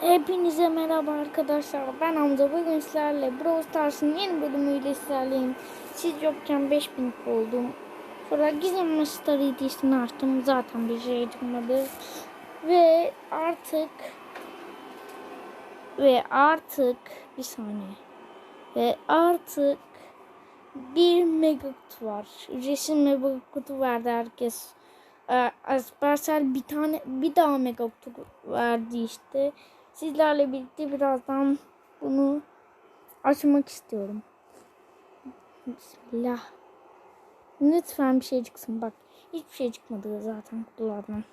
Hepinize merhaba arkadaşlar. Ben Hamza. Bugün sizlerle Brawl Stars'ın yeni bölümüyle sizlerleyim. Siz yokken 5000 oldum. Sonra gizem Star hediyesini açtım. Zaten bir şey çıkmadı. Ve artık ve artık bir saniye. Ve artık bir mega kutu var. Ücretsiz mega kutu verdi herkes. Ee, Supercell bir tane bir daha mega kutu verdi işte. Sizlerle birlikte birazdan bunu açmak istiyorum. Bismillah. Lütfen bir şey çıksın bak. Hiçbir şey çıkmadı zaten kutulardan.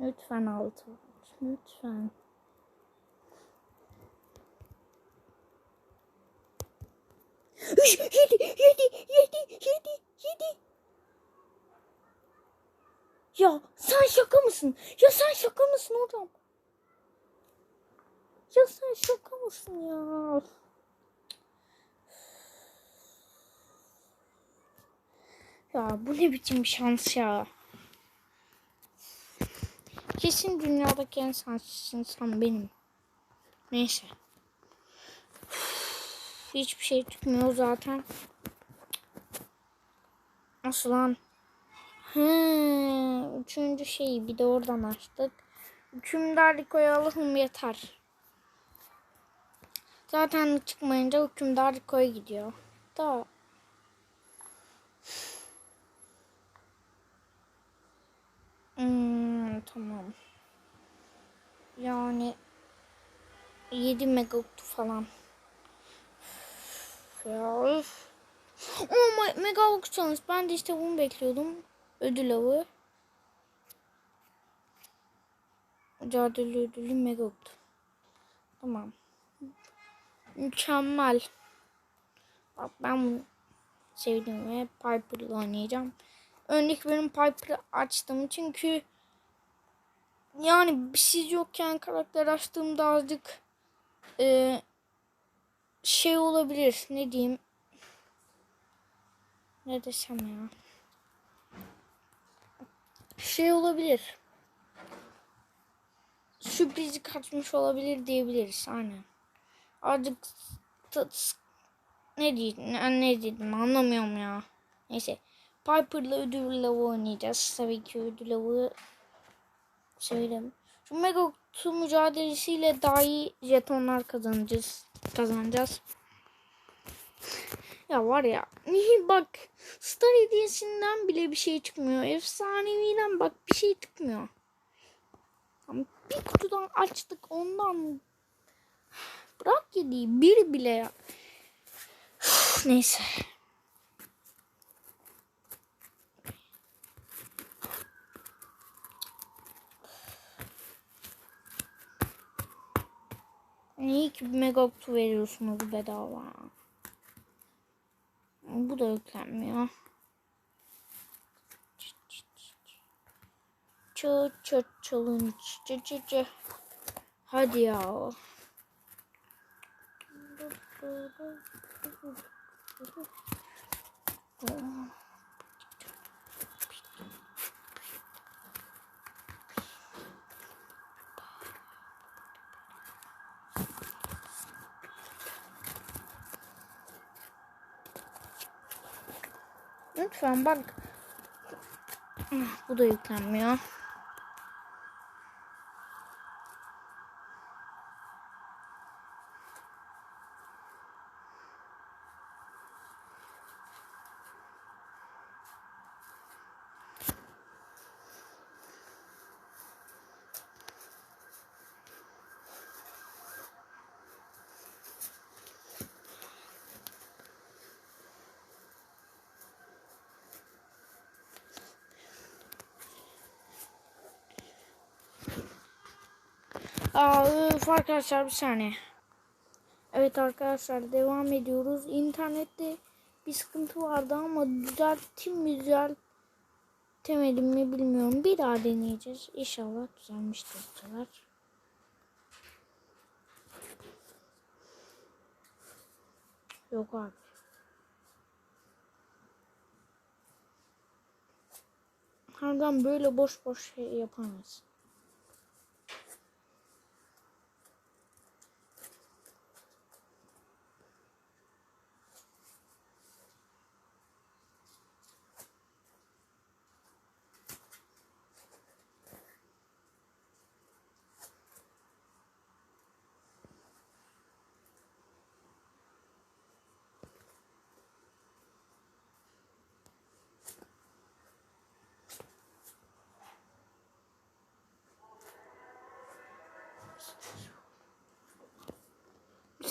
Lütfen altı. Lütfen. Mısın? Ya sen şaka mısın oğlum? Ya sen şaka mısın ya? Ya bu ne biçim şans ya? Kesin dünyadaki en şanslı insan benim. Neyse. Hiçbir şey çıkmıyor zaten. Nasıl He, üçüncü şeyi bir de oradan açtık. Hükümdarlık koyalım yeter. Zaten çıkmayınca hükümdarlık koy gidiyor. Da. Hmm, tamam. Yani 7 megakutu falan. Ya. üf. Oh my mega challenge. Ben de işte bunu bekliyordum. Ödül avı. Mücadele ödülü mega kutu. Tamam. Mükemmel. Bak ben bunu sevdim ve Piper'la oynayacağım. Öndeki benim Piper'ı açtım çünkü yani bir şey yokken karakter açtığımda azıcık e, şey olabilir. Ne diyeyim? Ne desem ya? Şey olabilir. Sürprizi kaçmış olabilir diyebiliriz. Aynen. T- ne diyeyim? Ne, ne dedim anlamıyorum ya. Neyse. Piper'la ödül avı oynayacağız. Tabii ki ödül avı söyleyeyim. Şu Mega Kutu mücadelesiyle daha iyi jetonlar kazanacağız. Kazanacağız. Ya var ya bak Star hediyesinden bile bir şey çıkmıyor. Efsaneviden bak bir şey çıkmıyor. Bir kutudan açtık ondan. Bırak yediği bir bile ya. Neyse. Niye ki bir mega veriyorsunuz bedava? Bu da yüklenmiyor. Çı çı challenge çı çı çı. Hadi ya. Lütfen bak. Bu da yüklenmiyor. Aa, öf arkadaşlar bir saniye. Evet arkadaşlar devam ediyoruz. İnternette bir sıkıntı vardı ama düzelttim mi düzeltemedim mi bilmiyorum. Bir daha deneyeceğiz. İnşallah düzelmiştir. sefer. Yok abi. Harbiden böyle boş boş şey yapamayız.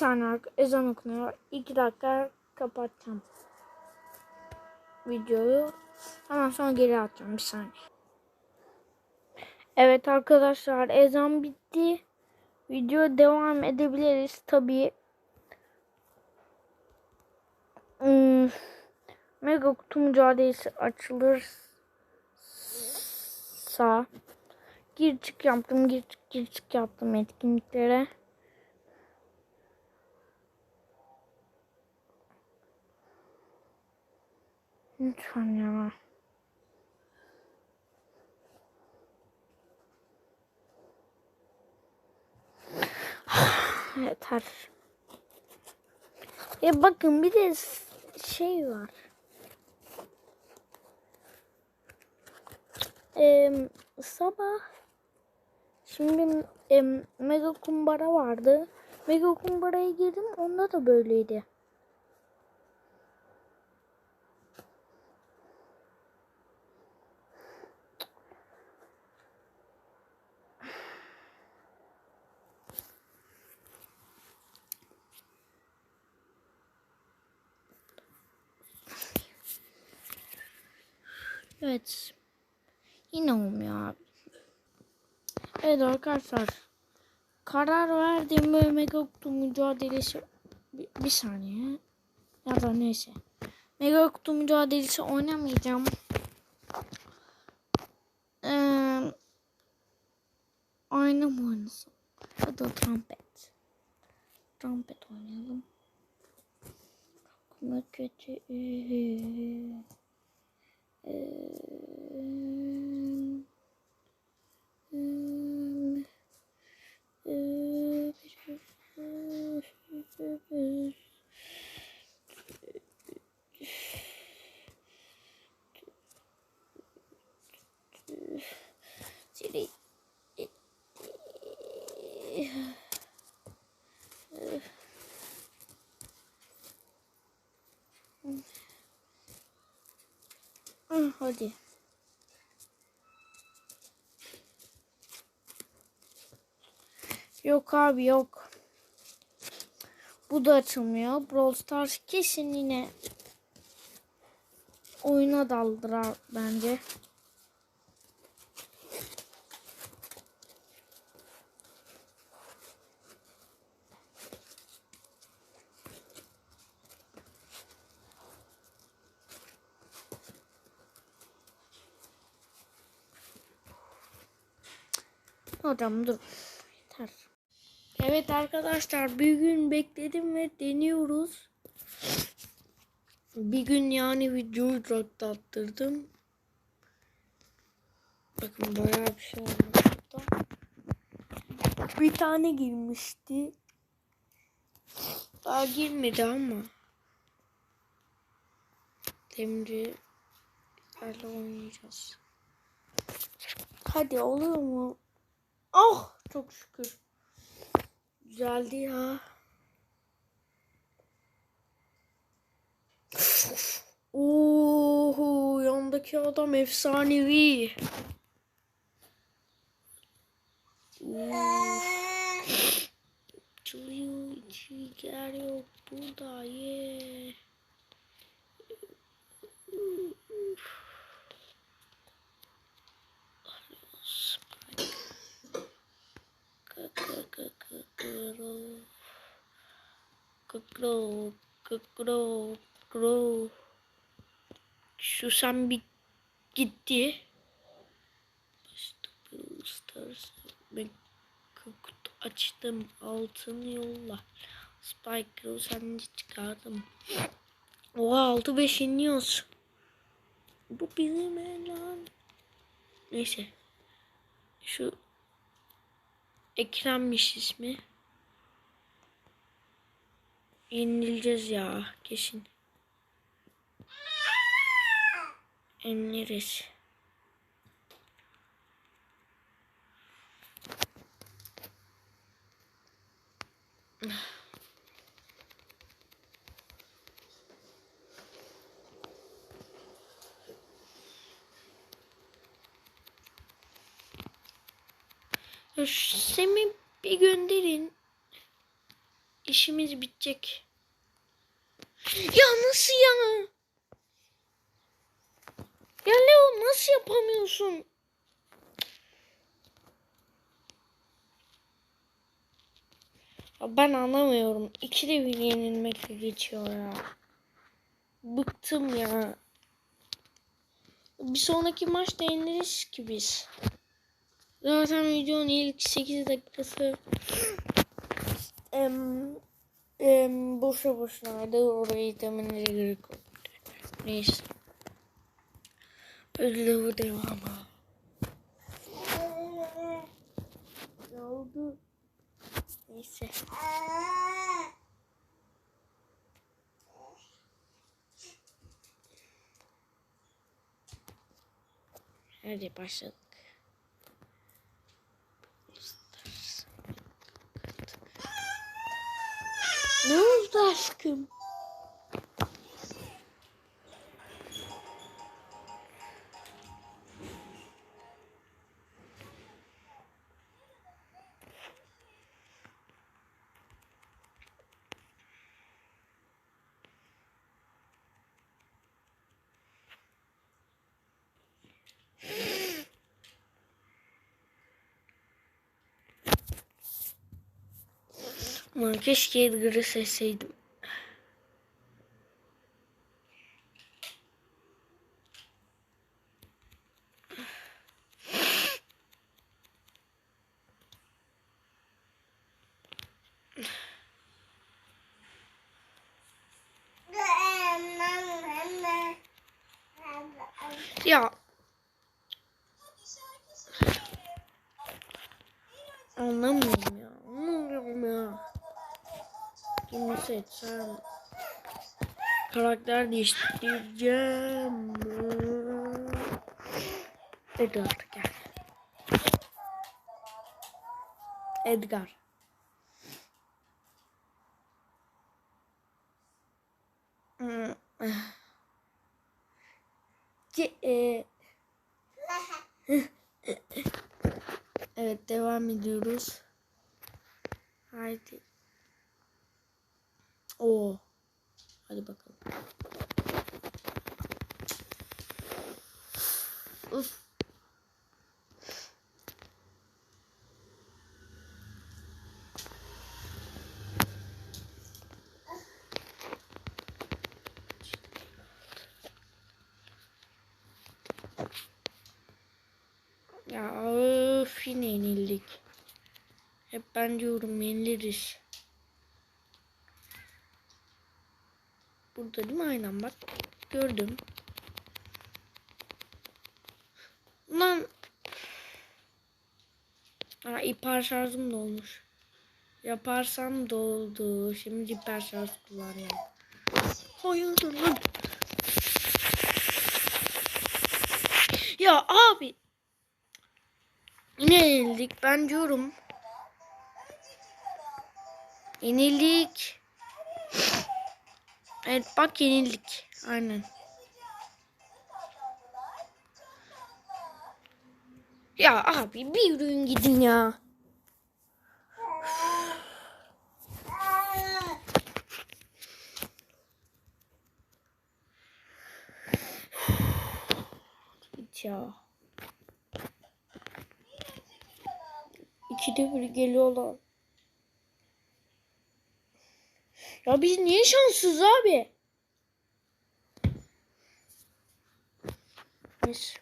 Saniye ezan okunuyor. İki dakika kapatacağım. Videoyu. Hemen sonra geri atacağım. Bir saniye. Evet arkadaşlar ezan bitti. Video devam edebiliriz tabii. Hmm, Mega kutu mücadelesi açılırsa gir çık yaptım gir çık gir çık yaptım etkinliklere. Lütfen ya. Yeter. Ya bakın bir de şey var. Ee, sabah şimdi em, mega kumbara vardı. Mega kumbaraya girdim onda da böyleydi. Evet. Yine olmuyor abi. Evet arkadaşlar. Karar verdiğim böyle mega kutu mücadelesi bir, bir saniye. Ya da neyse. Mega kutu mücadelesi oynamayacağım. Ee, oyna mı oynasam? Ya da trompet. Trompet oynayalım. Aklıma kötü. Ee, Hadi. Yok abi yok. Bu da açılmıyor. Brawl Stars kesin yine oyuna daldırar bence. Hocam dur. Yeter. Evet arkadaşlar bir gün bekledim ve deniyoruz. Bir gün yani videoyu attırdım. Bakın bayağı bir şey olmuş. Bir tane girmişti. Daha girmedi ama. Demri ile oynayacağız. Hadi oluyor mu? Oh çok şükür. Güzeldi ya. Oho yandaki adam efsanevi. Çalıyor içi geliyor burada ye. Kıkro, kıkro, kıkro. Susam bir gitti. Stars. Ben kutu açtım. Altın yolla. Spike Rosan'ı çıkardım. Oha 6-5 iniyoruz. Bu bizim lan. Neyse. Şu Ekrem'miş ismi. Yenileceğiz ya kesin. Yeniliriz. Semih bir gönderin. İşimiz bitecek. Ya nasıl ya? Ya Leo nasıl yapamıyorsun? Ya ben anlamıyorum. İkide bir yenilmekle geçiyor ya. Bıktım ya. Bir sonraki maçta yeniliriz ki biz. Zaten videonun ilk 8 dakikası em, em, boşa boşuna da orayı izlemeleri gerek yok. Neyse. Ödülü devamı. Ne oldu? Neyse. Hadi başladık. Ne oldu aşkım? Aman keşke Edgar'ı seçseydim. Ya. Seçsem. Karakter değiştireceğim. Edgar gel. Edgar. Hmm. Ki, e, evet devam ediyoruz. Haydi. Oo. Hadi bakalım. Uf. Ya öf yine yenildik. Hep ben diyorum yeniliriz. Burada değil mi aynen bak. Gördüm. Lan. Aa, hiper şarjım dolmuş. Yaparsam doldu. Şimdi hiper şarj kullanıyorum. Hayır lan. Ya abi. Yine yenildik. Ben diyorum. Yenildik. Evet bak yenildik. Aynen. Ya abi bir yürüyün gidin ya. Git ya. İkide bir geliyorlar. Ya biz niye şanssız abi? Neyse.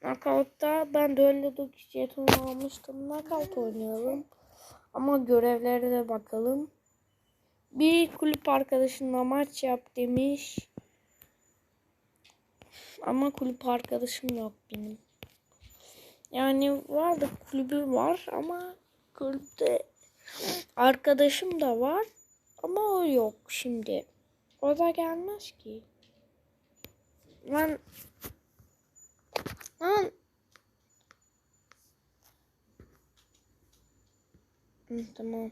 Knockout'ta ben öyle 9 jeton almıştım. Knockout oynayalım. Ama görevlere de bakalım. Bir kulüp arkadaşınla maç yap demiş. Ama kulüp arkadaşım yok benim. Yani var da kulübü var ama kulüpte arkadaşım da var ama o yok şimdi. O da gelmez ki. Ben Lan Hı, tamam.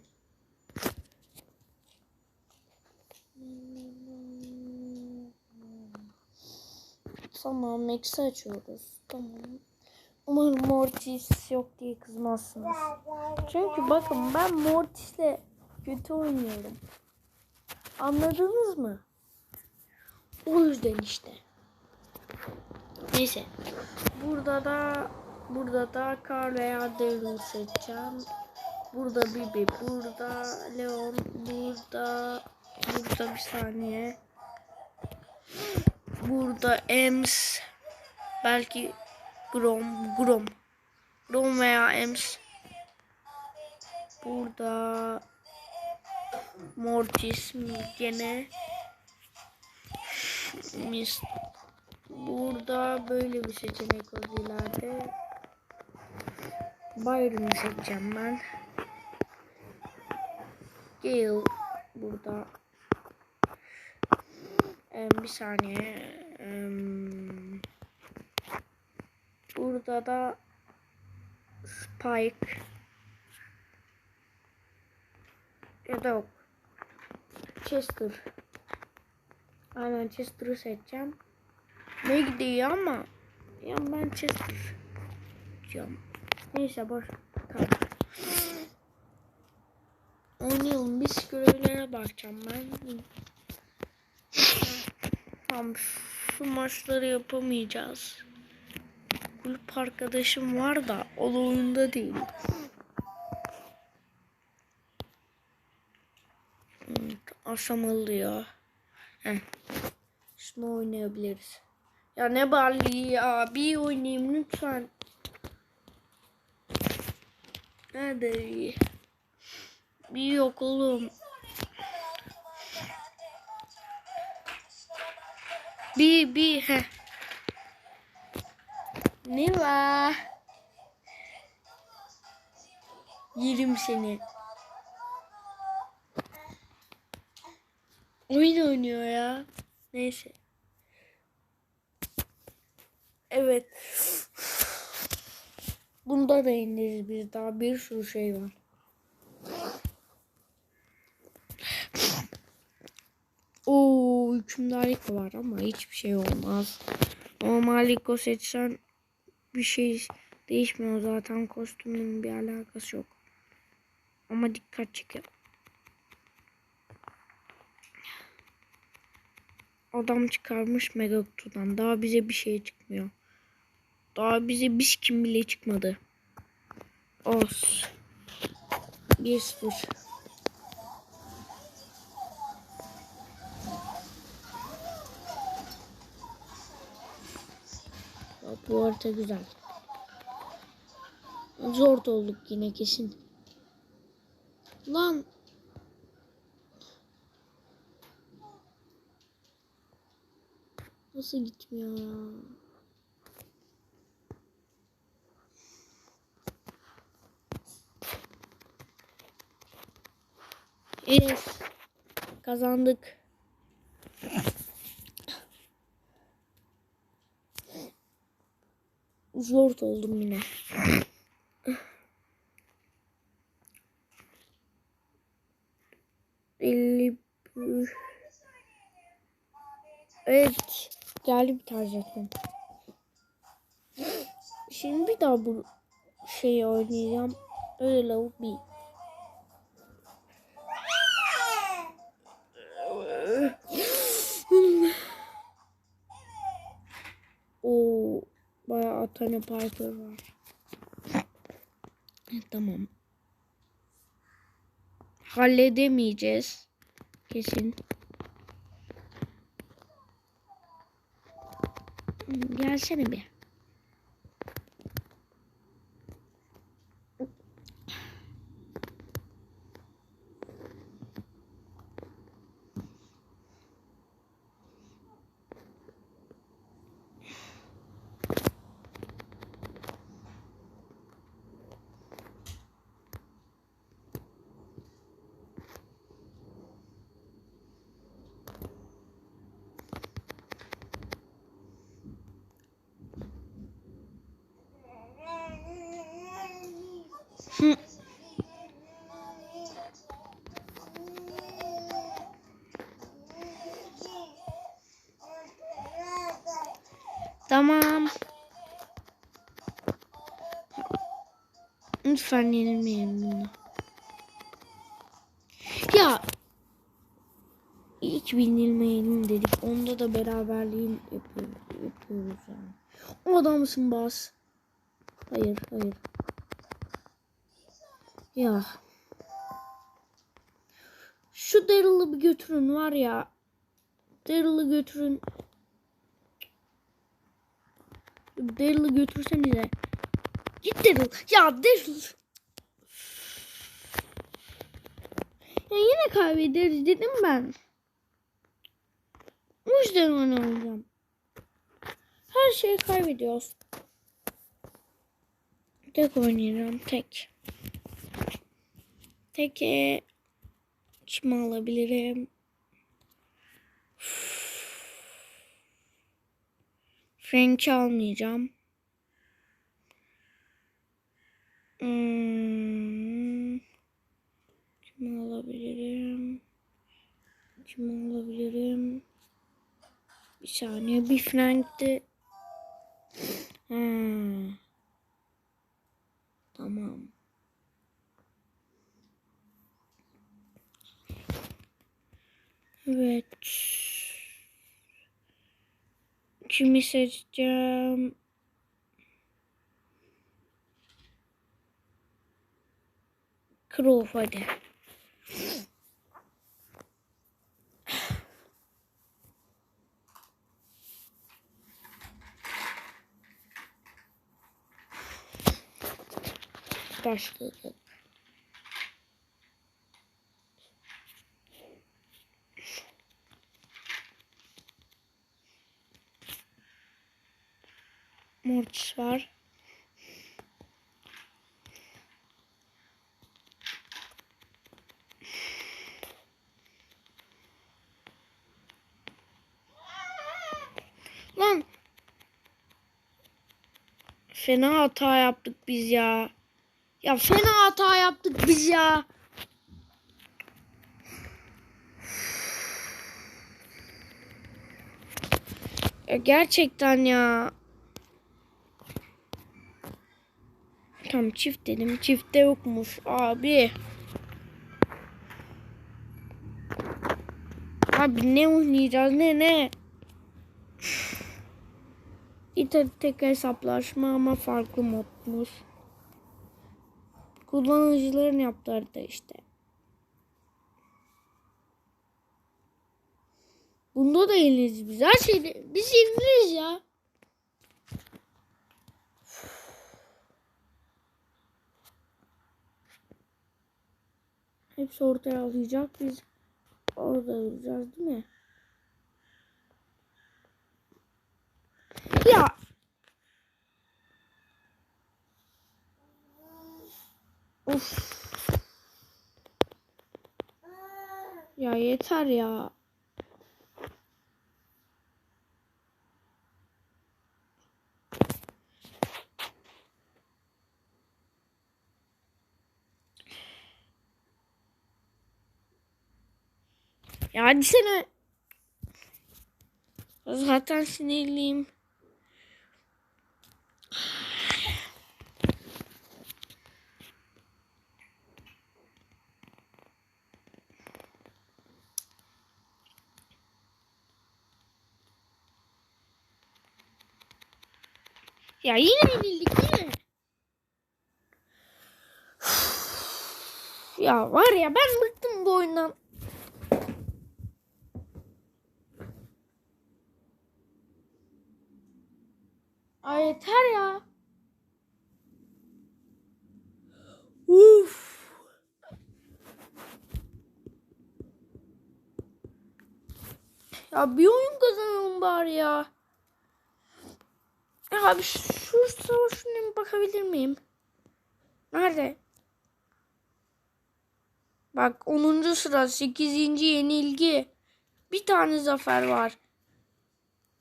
Tamam, Max'i açıyoruz. Tamam. Umarım Mortis yok diye kızmazsınız. Çünkü bakın ben Mortis'le kötü oynuyorum. Anladınız mı? O yüzden işte. Neyse. Burada da burada da Carl veya Daryl seçeceğim. Burada Bibi, burada Leon, burada burada bir saniye. Burada Ems, belki Grom, Grom. Grom veya Ems. Burada Mortis gene. Mis. Burada böyle bir seçenek var ileride. Byron'u seçeceğim ben. Gale burada. Ee, bir saniye. Ee, burada da Spike. Ya da yok. Chester. Aynen Chester'ı seçeceğim. Ne gidiyor ama ya ben Chester diyorum. Neyse boş tamam. Oynayalım. Biz görevlere bakacağım ben. Tamam şu maçları yapamayacağız. Kulüp arkadaşım var da o da oyunda değil. Aşamalı ya. Heh. Şunu oynayabiliriz. Ya ne balli ya. Bir oynayayım lütfen. Nerede iyi? Bir yok oğlum. Bir bir he. Ne var? Yerim seni. Oyun oynuyor ya. Neyse. Evet. Bunda da ineriz biz daha bir sürü şey var. Oo hükümdarlık var ama hiçbir şey olmaz. Ama Maliko seçsen bir şey değişmiyor zaten kostümün bir alakası yok. Ama dikkat çeker. Adam çıkarmış Megakutu'dan. Daha bize bir şey çıkmıyor. Daha bize bir kim bile çıkmadı. Os. 1-0. Bak bu harita güzel. Zor olduk yine kesin. Lan. Nasıl gitmiyor ya? Yes. Kazandık. Zor oldum yine. Elli Evet. Geldi bir tane jeton. Şimdi bir daha bu şeyi oynayacağım. Öyle lavuk bir. Oo, bayağı tane Piper var. tamam. Halledemeyeceğiz. Kesin. 压线那边。Tamam. Lütfen yenilmeyelim bunu. Ya ilk yenilmeyelim dedik. Onda da beraberliğin yapıyoruz, yapıyoruz yani. O adamsın bas. Hayır, hayır. Ya. Şu Daryl'ı bir götürün var ya. Daryl'ı götürün. Daryl'ı götürsenize. Git Daryl. Ya Daryl. Ya yine kaybederiz dedim ben. O yüzden oynamayacağım. Her şeyi kaybediyoruz. Tek oynayacağım. Tek. Tek e, kimi alabilirim? Frank'i almayacağım. Hmm. Kimi alabilirim? Kimi alabilirim? Bir saniye bir Frank'ti. Hmm. Tamam. Evet. Kimi seçeceğim? Crow hadi. Başladık. Var. Lan. Fena hata yaptık biz ya. Ya fena hata yaptık biz. Ya gerçekten ya. Tam çift dedim. Çifte yokmuş abi. Abi ne oynayacağız ne ne? İte tek hesaplaşma ama farklı modmuş. Kullanıcıların yaptığı da işte. Bunda da yeniliriz biz. Her şeyde biz yeniliriz ya. Hepsi ortaya alacak. Biz orada duracağız değil mi? Ya. Of. Ya yeter ya. Ya hadi sene. Zaten sinirliyim. Ya yine yenildik yine. Ya var ya ben bıktım bu oyundan. Yeter ya. Uf. Ya bir oyun kazanalım bari ya. Ya abi şu savaşına bakabilir miyim? Nerede? Bak 10. sıra 8. yenilgi. Bir tane zafer var.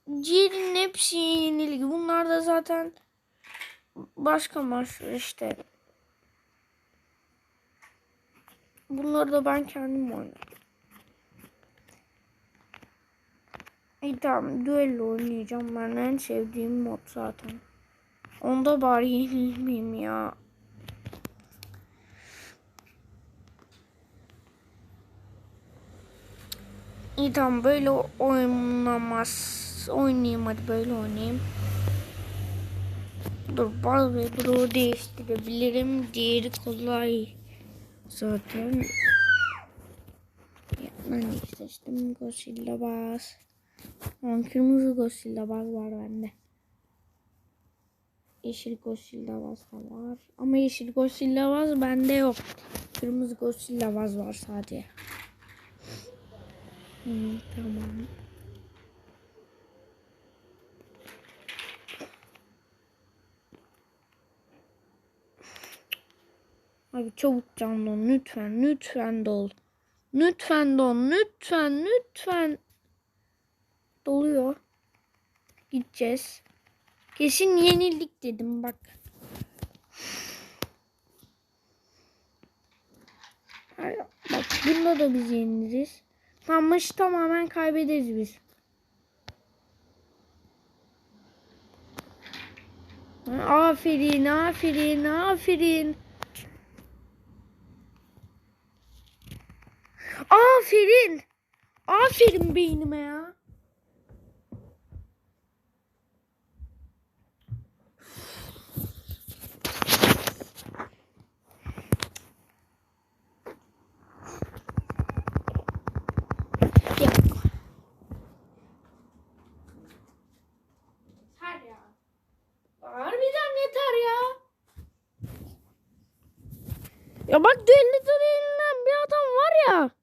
Diğerinin hepsi yenilgi. Bunlar da zaten başka maçlar işte. Bunları da ben kendim oynarım. İyi tamam düello oynayacağım. Ben en sevdiğim mod zaten. Onda bari yenilmeyeyim ya. İyi tamam böyle oynamaz. Oynayayım hadi böyle oynayayım. Dur bal ve bro değiştirebilirim. Diğeri kolay. Zaten. Ya, ben ilk seçtim Godzilla Bas. Ama kırmızı Godzilla Bas var bende. Yeşil Godzilla Bas da var. Ama yeşil Godzilla Bas bende yok. Kırmızı Godzilla Bas var sadece. Hı, tamam. Abi çabuk can don lütfen lütfen dol. Lütfen don lütfen lütfen. Doluyor. Gideceğiz. Kesin yenildik dedim bak. Bak bunda da biz yeniliriz. Tam maçı tamamen kaybederiz biz. Aferin, aferin, aferin. Aferin. Aferin beynime ya. Ya. Bak düello denilen bir adam var ya.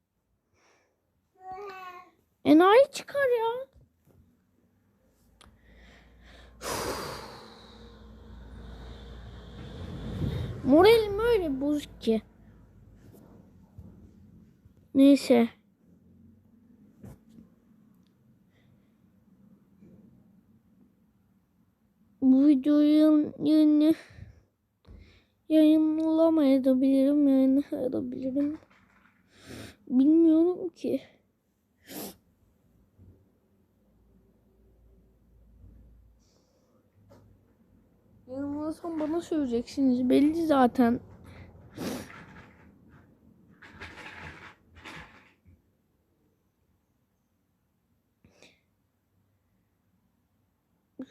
Çıkar ya. Moralim öyle bozuk ki. Neyse. Bu videoyu yayını yayınlamayabilirim, yayınlayabilirim. Bilmiyorum ki. Yayınlasam bana söyleyeceksiniz. Belli zaten.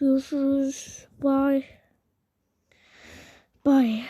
Görüşürüz. Bye. Bye.